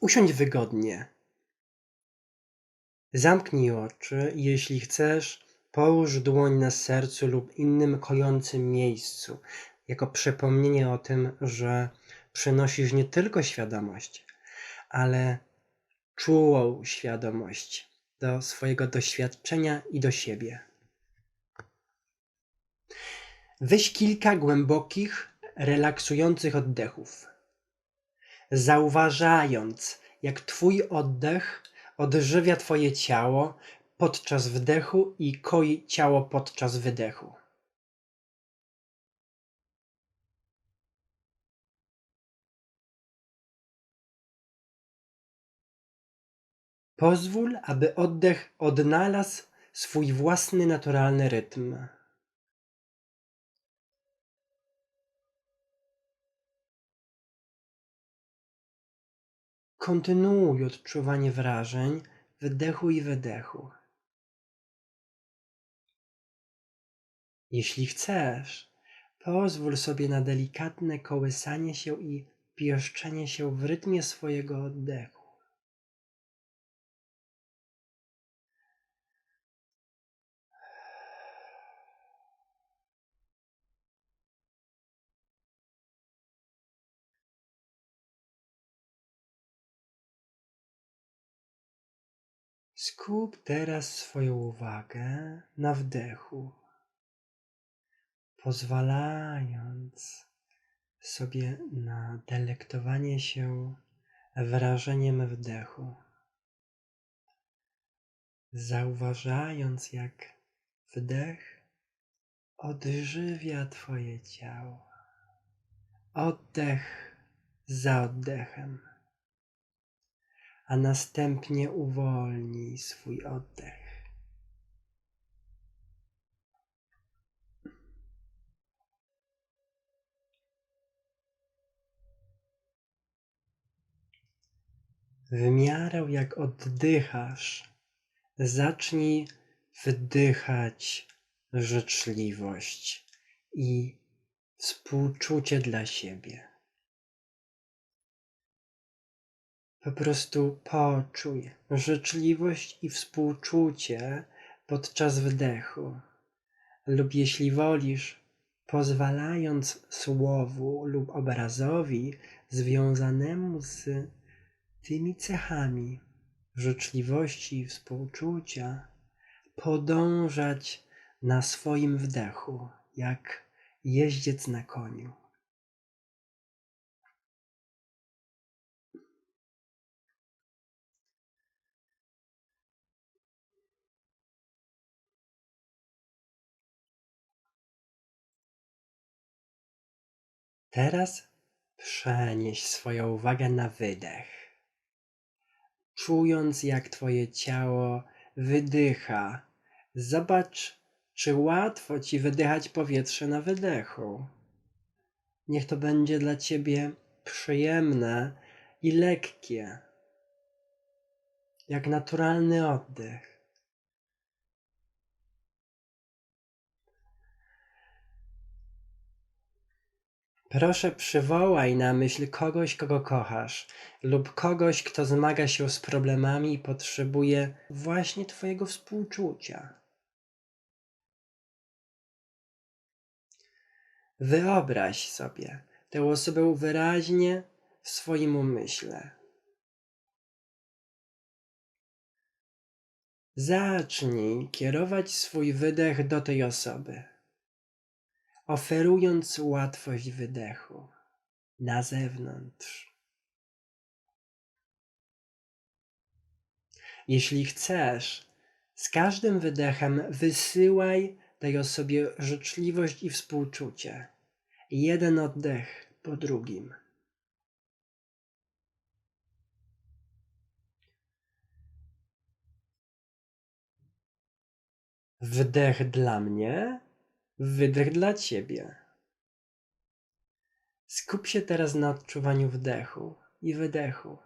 usiądź wygodnie. Zamknij oczy jeśli chcesz, połóż dłoń na sercu lub innym kojącym miejscu, jako przypomnienie o tym, że przynosisz nie tylko świadomość, ale czułą świadomość do swojego doświadczenia i do siebie. Weź kilka głębokich, relaksujących oddechów. Zauważając, jak Twój oddech odżywia Twoje ciało podczas wdechu i koi ciało podczas wydechu. Pozwól, aby oddech odnalazł swój własny naturalny rytm. Kontynuuj odczuwanie wrażeń wdechu i wydechu. Jeśli chcesz, pozwól sobie na delikatne kołysanie się i pieszczenie się w rytmie swojego oddechu. Skup teraz swoją uwagę na wdechu, pozwalając sobie na delektowanie się wrażeniem wdechu. Zauważając, jak wdech odżywia Twoje ciało. Oddech za oddechem a następnie uwolnij swój oddech. W miarę jak oddychasz, zacznij wdychać życzliwość i współczucie dla siebie. Po prostu poczuj życzliwość i współczucie podczas wdechu, lub jeśli wolisz, pozwalając słowu lub obrazowi związanemu z tymi cechami życzliwości i współczucia podążać na swoim wdechu, jak jeździec na koniu. Teraz przenieś swoją uwagę na wydech. Czując, jak Twoje ciało wydycha, zobacz, czy łatwo Ci wydychać powietrze na wydechu. Niech to będzie dla Ciebie przyjemne i lekkie, jak naturalny oddech. Proszę przywołaj na myśl kogoś, kogo kochasz, lub kogoś, kto zmaga się z problemami i potrzebuje właśnie Twojego współczucia. Wyobraź sobie tę osobę wyraźnie w swoim umyśle. Zacznij kierować swój wydech do tej osoby oferując łatwość wydechu na zewnątrz. Jeśli chcesz, z każdym wydechem wysyłaj tej osobie życzliwość i współczucie. Jeden oddech po drugim. Wdech dla mnie, Wydech dla ciebie. Skup się teraz na odczuwaniu wdechu i wydechu,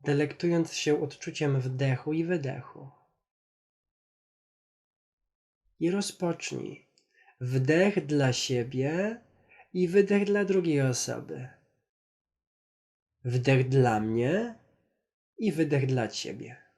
delektując się odczuciem wdechu i wydechu. I rozpocznij. Wdech dla siebie i wydech dla drugiej osoby. Wdech dla mnie i wydech dla ciebie.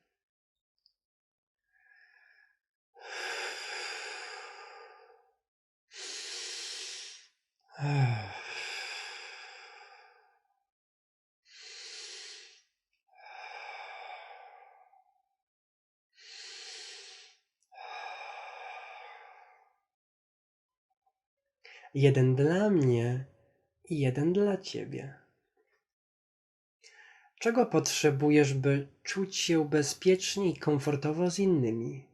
Jeden dla mnie i jeden dla ciebie. Czego potrzebujesz, by czuć się bezpiecznie i komfortowo z innymi?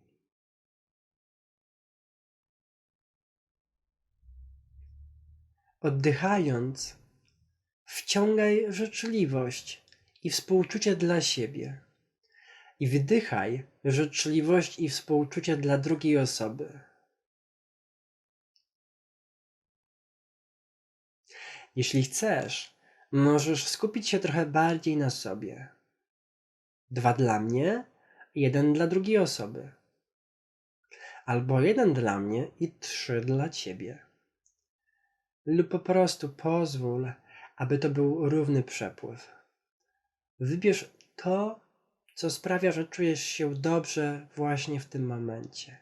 Oddychając, wciągaj życzliwość i współczucie dla siebie. I wydychaj życzliwość i współczucie dla drugiej osoby. Jeśli chcesz, możesz skupić się trochę bardziej na sobie. Dwa dla mnie, jeden dla drugiej osoby. Albo jeden dla mnie i trzy dla ciebie. Lub po prostu pozwól, aby to był równy przepływ. Wybierz to, co sprawia, że czujesz się dobrze właśnie w tym momencie.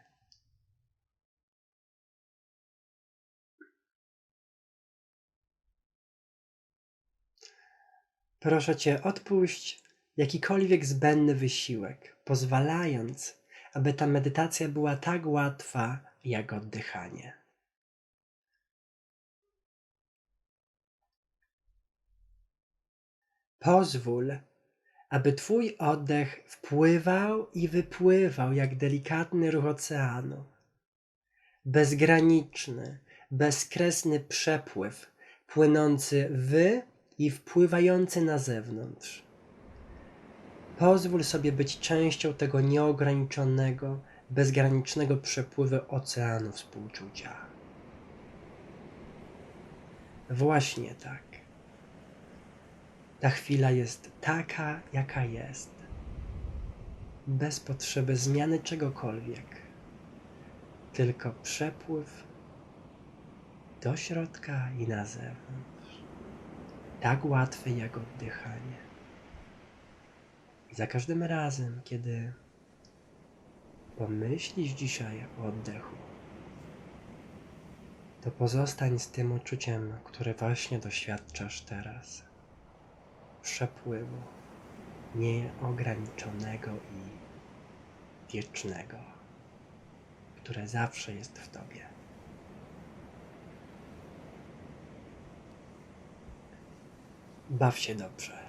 Proszę cię, odpuść jakikolwiek zbędny wysiłek, pozwalając, aby ta medytacja była tak łatwa jak oddychanie. Pozwól, aby Twój oddech wpływał i wypływał jak delikatny ruch oceanu. Bezgraniczny, bezkresny przepływ płynący w i wpływający na zewnątrz. Pozwól sobie być częścią tego nieograniczonego, bezgranicznego przepływu oceanu współczucia. Właśnie tak. Ta chwila jest taka, jaka jest, bez potrzeby zmiany czegokolwiek, tylko przepływ do środka i na zewnątrz, tak łatwy jak oddychanie. I za każdym razem, kiedy pomyślisz dzisiaj o oddechu, to pozostań z tym uczuciem, które właśnie doświadczasz teraz przepływu nieograniczonego i wiecznego, które zawsze jest w Tobie. Baw się dobrze.